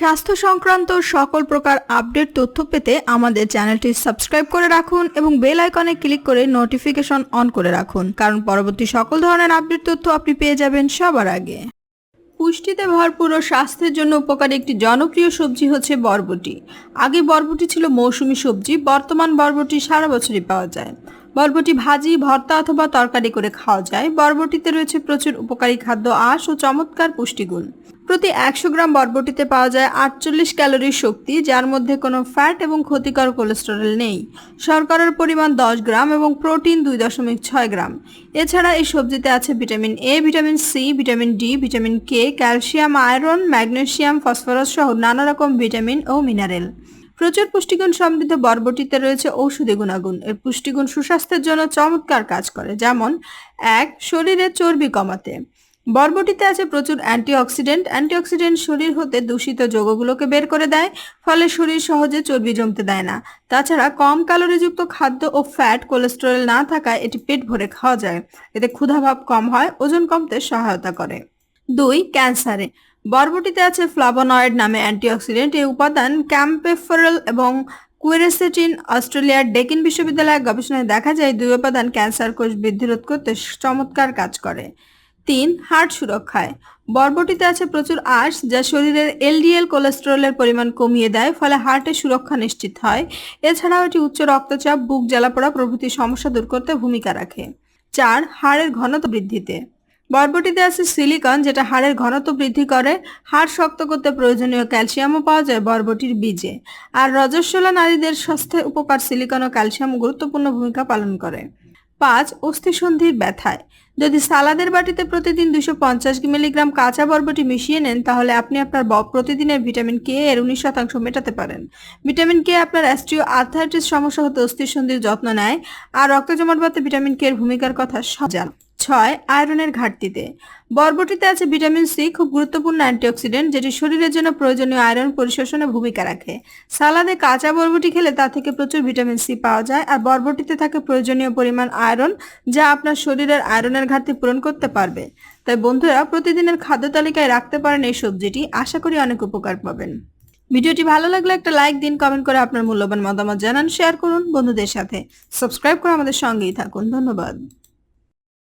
স্বাস্থ্য সংক্রান্ত সকল প্রকার আপডেট তথ্য পেতে আমাদের চ্যানেলটি সাবস্ক্রাইব করে রাখুন এবং বেল আইকনে ক্লিক করে নোটিফিকেশন অন করে রাখুন। কারণ পরবর্তী সকল ধরনের আপডেট তথ্য আপনি পেয়ে যাবেন সবার আগে। পুষ্টিতে ভরপুর ও স্বাস্থ্যের জন্য উপকারী একটি জনপ্রিয় সবজি হচ্ছে বরবটি। আগে বরবটি ছিল মৌসুমি সবজি, বর্তমান বরবটি সারা বছরই পাওয়া যায়। বরবটি ভাজি, ভর্তা অথবা তরকারি করে খাওয়া যায়। বরবটিতে রয়েছে প্রচুর উপকারী খাদ্য আঁশ ও চমৎকার পুষ্টিগুণ। প্রতি একশো গ্রাম বরবটিতে পাওয়া যায় আটচল্লিশ ক্যালোরি শক্তি, যার মধ্যে কোনো ফ্যাট এবং ক্ষতিকর কোলেস্টেরল নেই। শর্করার পরিমাণ দশ গ্রাম এবং প্রোটিন দুই দশমিক ছয় গ্রাম। এছাড়া এই সবজিতে আছে vitamin A, vitamin C, vitamin D, vitamin K, calcium, iron magnesium phosphorus সহ নানা রকম ভিটামিন ও মিনারেল। প্রচুর পুষ্টিগুণ সমৃদ্ধ বরবটিতে রয়েছে ঔষধি গুণাগুণ। এর পুষ্টিগুণ সুস্বাস্থ্যের জন্য চমৎকার কাজ করে, যেমন এক, শরীরে চর্বি কমাতে। বরবটিতে আছে প্রচুর অ্যান্টিঅক্সিডেন্ট। অ্যান্টিঅক্সিডেন্ট শরীর হতে দূষিত যৌগগুলোকে বের করে দেয়, ফলে শরীর সহজে চর্বি জমতে দেয় না। তাছাড়া কম ক্যালোরিযুক্ত খাদ্য ও ফ্যাট কোলেস্টেরল না থাকায় এটি পেট ভরে খাওয়া যায়। এতে ক্ষুধাভাব কম হয়, ওজন কমতে সহায়তা করে। দুই, ক্যান্সারে। বরবটিতে আছে ফ্লাভোনয়েড নামে অ্যান্টিঅক্সিডেন্ট। এই উপাদান ক্যাম্পেফারেল এবং কুয়েরেসেটিন অস্ট্রেলিয়ার ডেকিন বিশ্ববিদ্যালয়ের গবেষণায় দেখা যায়, দুই উপাদান ক্যান্সার কোষ বৃদ্ধি রোধ করতে চমৎকার কাজ করে। তিন হার্ট সুরক্ষায়। বরবটিতে আছে প্রচুর আঁশ যা শরীরের এলডিএল কোলেস্টেরলের পরিমাণ কমিয়ে দেয়, ফলে হার্টের সুরক্ষা নিশ্চিত হয়। এছাড়াও এটি উচ্চ রক্তচাপ, বুক জ্বালাপোড়া প্রভৃতি সমস্যা দূর করতে ভূমিকা রাখে। চার, হাড়ের ঘনত্ব বৃদ্ধিতে। বরবটিতে আছে সিলিকন, যেটা হাড়ের ঘনত্ব বৃদ্ধি করে। হাড় শক্ত করতে প্রয়োজনীয় ক্যালসিয়ামও পাওয়া যায় বরবটির বীজে। আর রজস্বলা নারীদের স্বাস্থ্যে উপকার সিলিকন ও ক্যালসিয়াম গুরুত্বপূর্ণ ভূমিকা পালন করে। পাঁচ, অস্থিসন্ধির ব্যথায়। যদি সালাদের বাটিতে প্রতিদিন দুশো পঞ্চাশ মিলিগ্রাম কাঁচা বরবটি মিশিয়ে নেন, তাহলে আপনি আপনার প্রতিদিনের ভিটামিন কে এর উনিশ শতাংশ মেটাতে পারেন। ভিটামিন কে আপনার অ্যাস্ট্রিও আর্থাইটিস সমস্যা হতে অস্থিসন্ধির যত্ন নেয়। আর রক্ত জমাট বাড়তে ভিটামিন কে এর ভূমিকার কথা সব জান। ছয় আয়রনের ঘাটতিতে। বরবটিতে আছে ভিটামিন সি, খুব গুরুত্বপূর্ণ অ্যান্টিঅক্সিডেন্ট যেটি শরীরের জন্য প্রয়োজনীয় আয়রন পরিশোষণে ভূমিকা রাখে। সালাদে কাঁচা বরবটি খেলে তা থেকে প্রচুর ভিটামিন সি পাওয়া যায় আর বরবটিতে থাকে প্রয়োজনীয় পরিমাণ আয়রন যা আপনার শরীরের আয়রনের ঘাটতি পূরণ করতে পারবে। তাই বন্ধুরা, প্রতিদিনের খাদ্য তালিকায় রাখতে পারেন এই সবজিটি। আশা করি অনেক উপকার পাবেন। ভিডিওটি ভালো লাগলে একটা লাইক দিন, কমেন্ট করে আপনার মূল্যবান মতামত জানান, শেয়ার করুন বন্ধুদের সাথে। সাবস্ক্রাইব করে আমাদের সঙ্গেই থাকুন। ধন্যবাদ।